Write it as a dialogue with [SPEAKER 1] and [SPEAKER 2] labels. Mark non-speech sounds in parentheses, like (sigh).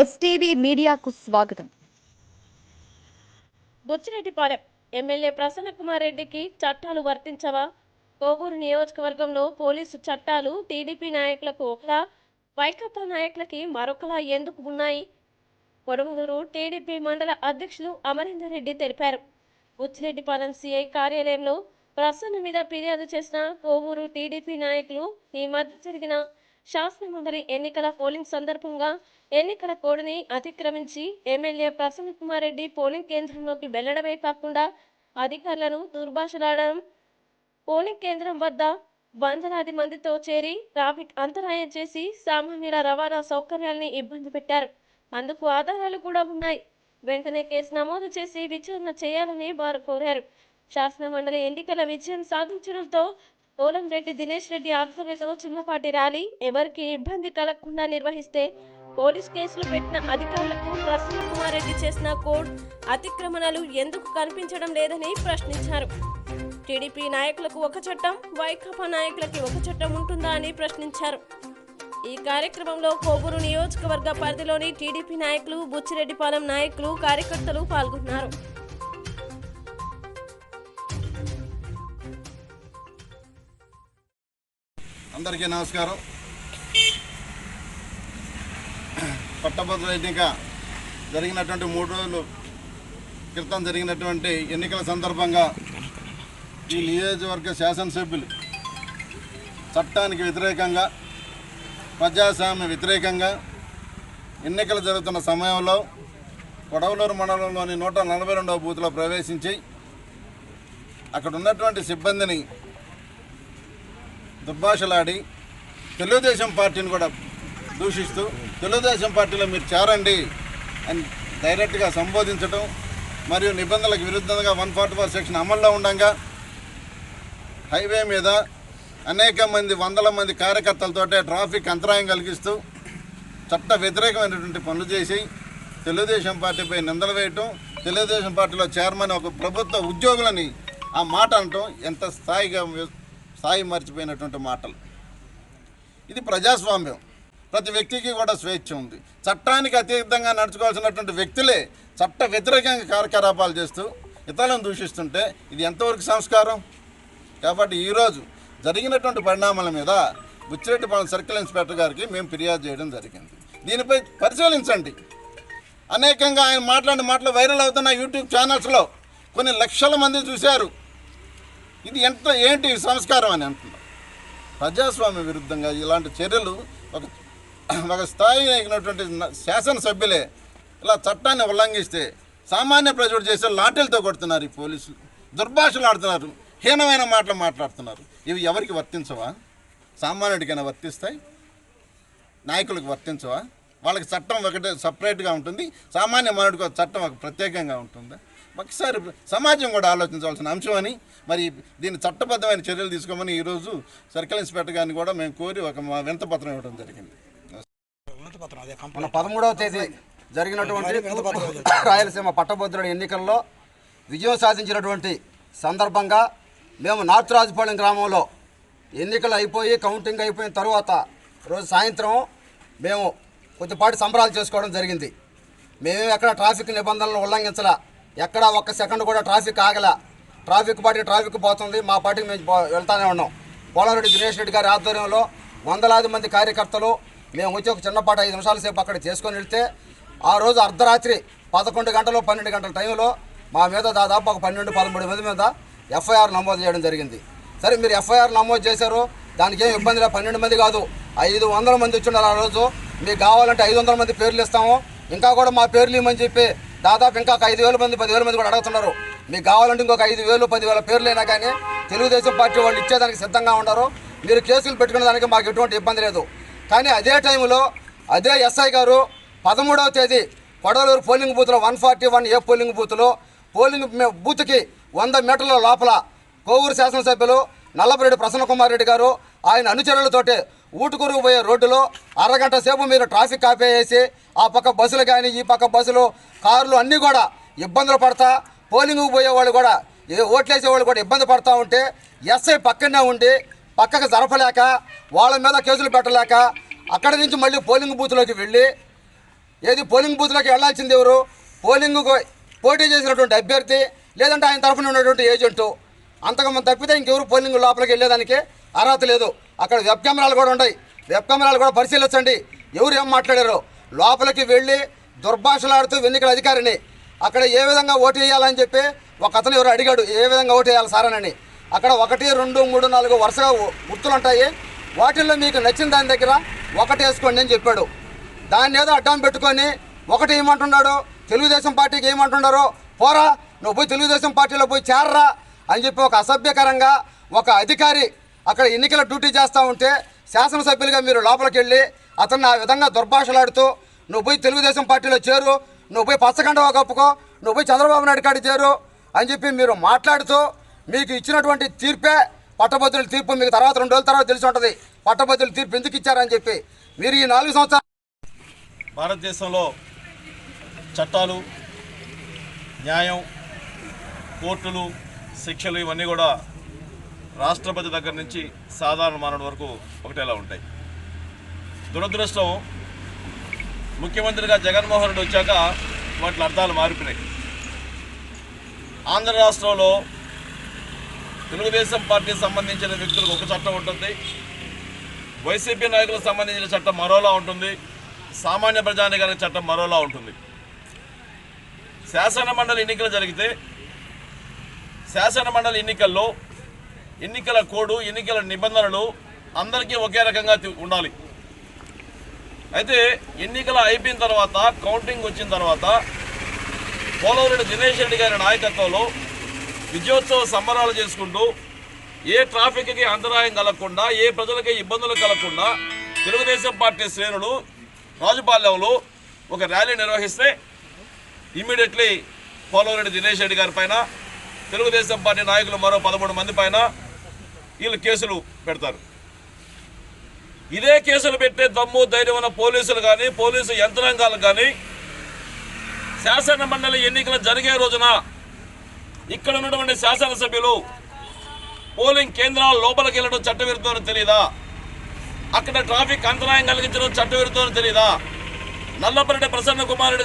[SPEAKER 1] STV మీడియాకు స్వాగతం.
[SPEAKER 2] Buchireddypalem MLA Prasanna Kumar రెడ్డికి చట్టాలు వర్తించవా? కోవూరు నియోజకవర్గంలో పోలీసు చట్టాలు టీడీపీ నాయకులకు ఒకలా వైకాపా నాయకులకి మరొకలా ఎందుకు ఉన్నాయి? కొడమూరు టీడీపీ మండల అధ్యక్షులు అమరేందర్ రెడ్డి తెలిపారు. బొచ్చిరెడ్డిపాలెం సిఐ కార్యాలయంలో ప్రసన్న మీద ఫిర్యాదు చేసిన కోవూరు టీడీపీ నాయకులు ఈ మధ్య జరిగిన శాసనమండలి ఎన్నికల పోలింగ్ సందర్భంగా ఎన్నికల కోడ్ని అతిక్రమించి ఎమ్మెల్యే ప్రసన్న కుమార్ రెడ్డి పోలింగ్ కేంద్రంలోకి వెళ్ళడమే కాకుండా అధికారులను దుర్భాషలాడడం పోలింగ్ కేంద్రం వద్ద వందలాది మందితో చేరి ట్రాఫిక్ అంతరాయం చేసి సామాన్యుల రవాణా సౌకర్యాల్ని ఇబ్బంది పెట్టారు. అందుకు ఆధారాలు కూడా ఉన్నాయి. వెంటనే కేసు నమోదు చేసి విచారణ చేయాలని వారు కోరారు. శాసన మండలి ఎన్నికల విజయం సాధించడంతో రెడ్డి దినేష్ రెడ్డి ఆధ్వర్యంలో చిన్నపాటి ర్యాలీ. ఎవరికి ఇబ్బంది కలగకుండా నిర్వహిస్తే పోలీస్ కేసులు పెట్టిన అధికారులకు ప్రసన్న కుమార్ రెడ్డి చేసిన కోడ్ అతిక్రమణలు ఎందుకు కనిపించడం లేదని ప్రశ్నించారు. టీడీపీ నాయకులకు ఒక చట్టం వైకాపా నాయకులకి ఒక చట్టం ఉంటుందా అని ప్రశ్నించారు. ఈ కార్యక్రమంలో కోవూరు నియోజకవర్గ పరిధిలోని టీడీపీ నాయకులు బుచ్చిరెడ్డిపాలెం నాయకులు కార్యకర్తలు పాల్గొన్నారు.
[SPEAKER 3] అందరికీ నమస్కారం. పట్టభద్రుల ఎన్నిక జరిగినటువంటి మూడు రోజులు క్రితం జరిగినటువంటి ఎన్నికల సందర్భంగా ఈ నియోజకవర్గ శాసనసభ్యులు చట్టానికి వ్యతిరేకంగా ప్రజాస్వామ్య వ్యతిరేకంగా ఎన్నికలు జరుగుతున్న సమయంలో కొడవలూరు మండలంలోని నూట నలభై రెండవ బూత్లో ప్రవేశించి అక్కడ ఉన్నటువంటి సిబ్బందిని దుర్భాషలాడి తెలుగుదేశం పార్టీని కూడా దూషిస్తూ తెలుగుదేశం పార్టీలో మీరు చేరండి అని డైరెక్ట్గా సంబోధించడం మరియు నిబంధనలకు విరుద్ధంగా వన్ ఫార్టీ ఫోర్ సెక్షన్ అమల్లో ఉండగా హైవే మీద అనేక మంది వందల మంది కార్యకర్తలతోటే ట్రాఫిక్ అంతరాయం కలిగిస్తూ చట్ట వ్యతిరేకమైనటువంటి పనులు చేసి తెలుగుదేశం పార్టీపై నిందలు వేయటం తెలుగుదేశం పార్టీలో చైర్మన్ ఒక ప్రభుత్వ ఉద్యోగులని ఆ మాట అనటం ఎంత స్థాయిగా స్థాయి మర్చిపోయినటువంటి మాటలు. ఇది ప్రజాస్వామ్యం. ప్రతి వ్యక్తికి కూడా స్వేచ్ఛ ఉంది. చట్టానికి అతీతంగా నడుచుకోవాల్సినటువంటి వ్యక్తులే చట్ట వ్యతిరేకంగా కార్యకలాపాలు చేస్తూ ఇతరులను దూషిస్తుంటే ఇది ఎంతవరకు సంస్కారం? కాబట్టి ఈరోజు జరిగినటువంటి పరిణామాల మీద బుచ్చిరెడ్డిపాలెం సర్కిల్ ఇన్స్పెక్టర్ గారికి మేము ఫిర్యాదు చేయడం జరిగింది. దీనిపై పరిశీలించండి. అనేకంగా ఆయన మాట్లాడిన మాటలు వైరల్ అవుతున్న యూట్యూబ్ ఛానల్స్లో కొన్ని లక్షల మంది చూశారు. ఇది ఎంత ఏంటి సంస్కారం అని అంటున్నారు ప్రజాస్వామ్య విరుద్ధంగా ఇలాంటి చర్యలు ఒక (clears throat) ఒక స్థాయి అయినటువంటి శాసనసభ్యులే ఇలా చట్టాన్ని ఉల్లంఘిస్తే సామాన్య ప్రజలు చేసే లాఠీలతో కొడుతున్నారు ఈ పోలీసులు. దుర్భాషలు ఆడుతున్నారు. హీనమైన మాటలు మాట్లాడుతున్నారు. ఇవి ఎవరికి వర్తించవా? సామాన్యుడికైనా వర్తిస్తాయి? నాయకులకు వర్తించవా? వాళ్ళకి చట్టం ఒకటే సపరేట్గా ఉంటుంది. సామాన్య మానవుడికి ఒక చట్టం ఒక ప్రత్యేకంగా ఉంటుందా. ఒకసారి సమాజం కూడా ఆలోచించవలసిన అంశం అని మరి దీన్ని చట్టబద్ధమైన చర్యలు తీసుకోమని ఈరోజు సర్కిల్ ఇన్స్పెక్టర్ గారిని కూడా మేము కోరి ఒక మా వింతపత్రం ఇవ్వడం జరిగింది.
[SPEAKER 4] మన పదమూడవ తేదీ జరిగినటువంటి రాయలసీమ పట్టభద్రుల ఎన్నికల్లో విజయం సాధించినటువంటి సందర్భంగా మేము నార్త్ రాజపాలెం గ్రామంలో ఎన్నికలు అయిపోయి కౌంటింగ్ అయిపోయిన తర్వాత రోజు సాయంత్రం మేము కొద్దిపాటి సంబరాలు చేసుకోవడం జరిగింది. మేము ఎక్కడ ట్రాఫిక్ నిబంధనలు ఉల్లంఘించలా. ఎక్కడ ఒక్క సెకండ్ కూడా ట్రాఫిక్ ఆగల. ట్రాఫిక్ పార్టీ ట్రాఫిక్ పోతుంది. మా పార్టీకి మేము పో- వెళ్తానే ఉన్నాం. పోలారెడ్డి దినేష్ రెడ్డి గారి ఆధ్వర్యంలో వందలాది మంది కార్యకర్తలు మేము వచ్చి ఒక చిన్నపాటి ఐదు నిమిషాల సేపు అక్కడ చేసుకొని వెళ్తే ఆ రోజు అర్ధరాత్రి పదకొండు గంటలు పన్నెండు గంటల టైంలో మా మీద దాదాపు ఒక పన్నెండు పదమూడు మంది మీద ఎఫ్ఐఆర్ నమోదు చేయడం జరిగింది. సరే మీరు ఎఫ్ఐఆర్ నమోదు చేశారు. దానికి ఏం ఇబ్బంది లేదు. పన్నెండు మంది కాదు ఐదు వందల మంది వచ్చిన్నారు ఆ రోజు. మీకు కావాలంటే ఐదు వందల మంది పేర్లు ఇస్తాము. ఇంకా కూడా మా పేర్లు ఇవ్వమని చెప్పి దాదాపు ఇంకా ఒక ఐదు వేల మంది పదివేల మంది కూడా అడుగుతున్నారు. మీకు కావాలంటే ఇంకొక ఐదు వేలు పదివేల పేర్లు అయినా కానీ తెలుగుదేశం పార్టీ వాళ్ళు ఇచ్చేదానికి సిద్ధంగా ఉన్నారు. మీరు కేసులు పెట్టుకునే దానికి మాకు ఎటువంటి ఇబ్బంది లేదు. కానీ అదే టైంలో అదే ఎస్ఐ గారు పదమూడవ తేదీ కొడవలూరు పోలింగ్ బూత్లో one forty one A polling బూత్లో పోలింగ్ బూత్కి వంద మీటర్ల లోపల కోవూరు శాసనసభ్యులు నల్లపరెడ్డి ప్రసన్నకుమార్ రెడ్డి గారు ఆయన అనుచరులతోటి ఊటుకూరుకు పోయే రోడ్డులో అరగంట సేపు మీరు ట్రాఫిక్ ఆపేసి ఆ పక్క బస్సులు కానీ ఈ పక్క బస్సులు కార్లు అన్నీ కూడా ఇబ్బందులు పడతా పోలింగ్కి పోయే వాళ్ళు కూడా ఏ ఓట్లేసే వాళ్ళు కూడా ఇబ్బంది పడతా ఉంటే ఎస్ఐ పక్కనే ఉండి పక్కకు జరపలేక వాళ్ళ మీద కేసులు పెట్టలేక అక్కడి నుంచి మళ్ళీ పోలింగ్ బూత్లోకి వెళ్ళి ఏది పోలింగ్ బూత్లోకి వెళ్ళాల్సింది ఎవరు? పోలింగ్కు పోటీ చేసినటువంటి అభ్యర్థి లేదంటే ఆయన తరఫున ఉన్నటువంటి ఏజెంటు. అంతకుముందు తప్పితే ఇంకెవరు పోలింగ్ లోపలికి వెళ్ళేదానికి అర్హత లేదు. అక్కడ వెబ్ కెమెరాలు కూడా ఉన్నాయి వెబ్ కెమెరాలు కూడా పరిశీలించండి. ఎవరు ఏం మాట్లాడారో? లోపలికి వెళ్ళి దుర్భాషలాడుతూ ఎన్నికల అధికారిని అక్కడ ఏ విధంగా ఓటు వేయాలని చెప్పి ఒక అతను ఎవరు అడిగాడు ఏ విధంగా ఓటు వేయాలి సారనని అక్కడ ఒకటి రెండు మూడు నాలుగు వరుసగా గుర్తులు ఉంటాయి వాటిల్లో మీకు నచ్చిన దాని దగ్గర ఒకటి వేసుకోండి అని చెప్పాడు. దాన్ని ఏదో అడ్డం పెట్టుకొని ఒకటి ఏమంటున్నాడు తెలుగుదేశం పార్టీకి ఏమంటున్నారో పోరా నువ్వు పోయి తెలుగుదేశం పార్టీలో పోయి చేరరా అని చెప్పి ఒక అసభ్యకరంగా ఒక అధికారి అక్కడ ఎన్నికల డ్యూటీ చేస్తూ ఉంటే శాసనసభ్యులుగా మీరు లోపలికి వెళ్ళి అతన్ని ఆ విధంగా దుర్భాషలాడుతూ నువ్వు పోయి తెలుగుదేశం పార్టీలో చేరు నువ్వు పోయి పచ్చగండవ కప్పుకో నువ్వు పోయి చంద్రబాబు నాయుడు కాడి చేరు అని చెప్పి మీరు మాట్లాడుతూ మీకు ఇచ్చినటువంటి తీర్పే పట్టభద్రుల తీర్పు. మీకు తర్వాత రెండు రోజుల తర్వాత తెలిసి ఉంటుంది పట్టభద్రుల తీర్పు ఎందుకు ఇచ్చారని చెప్పి. మీరు ఈ నాలుగు సంవత్సరాలు
[SPEAKER 5] భారతదేశంలో చట్టాలు న్యాయం కోర్టులు శిక్షలు ఇవన్నీ కూడా రాష్ట్రపతి దగ్గర నుంచి సాధారణ మానవుడి వరకు ఒకటేలా ఉంటాయి. దురదృష్టం ముఖ్యమంత్రిగా జగన్మోహన్ రెడ్డి వచ్చాక వాటి అర్థాలు మారిపోయినాయి. ఆంధ్ర రాష్ట్రంలో తెలుగుదేశం పార్టీకి సంబంధించిన వ్యక్తులకు ఒక చట్టం ఉంటుంది. వైసీపీ నాయకులకు సంబంధించిన చట్టం మరోలా ఉంటుంది. సామాన్య ప్రజానికానికి చట్టం మరోలా ఉంటుంది. శాసన మండలి ఎన్నికలు జరిగితే శాసన మండలి ఎన్నికల్లో ఎన్నికల కోడ్ ఎన్నికల నిబంధనలు అందరికీ ఒకే రకంగా ఉండాలి. అయితే ఎన్నికలు అయిపోయిన తర్వాత కౌంటింగ్ వచ్చిన తర్వాత పోలవరెడ్డి దినేష్ రెడ్డి గారి నాయకత్వంలో విజయోత్సవ సంబరాలు చేసుకుంటూ ఏ ట్రాఫిక్కి అంతరాయం కలగకుండా ఏ ప్రజలకి ఇబ్బందులు కలగకుండా తెలుగుదేశం పార్టీ శ్రేణులు రాజుపాలెంలో ఒక ర్యాలీ నిర్వహిస్తే ఇమ్మీడియట్లీ పోలవరెడ్డి దినేష్ రెడ్డి గారి పైన తెలుగుదేశం పార్టీ నాయకులు మరో పదమూడు మంది పైన వీళ్ళు కేసులు పెడతారు. ఇదే కేసులు పెట్టే దమ్ము ధైర్యం ఉన్న పోలీసులు కానీ పోలీసు యంత్రాంగాలు కానీ శాసన మండలి ఎన్నికలు జరిగే రోజున ఇక్కడ ఉన్నటువంటి శాసనసభ్యులు పోలింగ్ కేంద్రాల లోపలికి వెళ్ళడం చట్టవిరుద్ధమని తెలియదా అక్కడ ట్రాఫిక్ అంతరాయం కలిగించడం చట్టవిరుద్ధమని తెలియదా నల్లపరెడ్డి ప్రసన్న కుమారుడు